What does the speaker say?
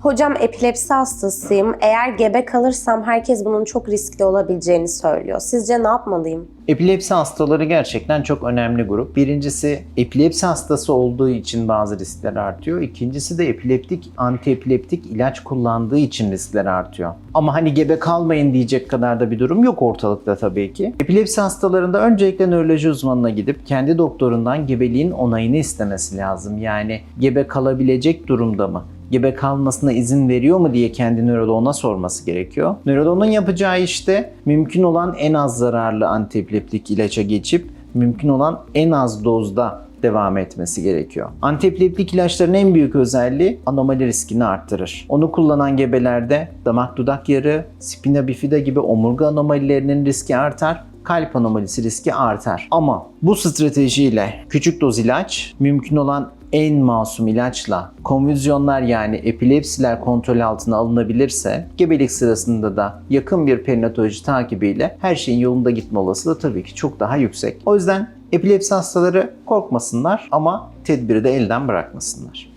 Hocam epilepsi hastasıyım. Eğer gebe kalırsam herkes bunun çok riskli olabileceğini söylüyor. Sizce ne yapmalıyım? Epilepsi hastaları gerçekten çok önemli grup. Birincisi epilepsi hastası olduğu için bazı riskler artıyor. İkincisi de epileptik, antiepileptik ilaç kullandığı için riskler artıyor. Ama hani gebe kalmayın diyecek kadar da bir durum yok ortalıkta tabii ki. Epilepsi hastalarında öncelikle nöroloji uzmanına gidip kendi doktorundan gebeliğin onayını istemesi lazım. Yani gebe kalabilecek durumda mı? Gebe kalmasına izin veriyor mu diye kendi nöroloğuna sorması gerekiyor. Nöroloğunun yapacağı işte mümkün olan en az zararlı antiepileptik ilaca geçip mümkün olan en az dozda devam etmesi gerekiyor. Antiepileptik ilaçların en büyük özelliği anomali riskini arttırır. Onu kullanan gebelerde damak dudak yarı, spina bifida gibi omurga anomalilerinin riski artar kalp anomalisi riski artar. Ama bu stratejiyle küçük doz ilaç mümkün olan en masum ilaçla konvüzyonlar yani epilepsiler kontrol altına alınabilirse gebelik sırasında da yakın bir perinatoloji takibiyle her şeyin yolunda gitme olasılığı tabii ki çok daha yüksek. O yüzden epilepsi hastaları korkmasınlar ama tedbiri de elden bırakmasınlar.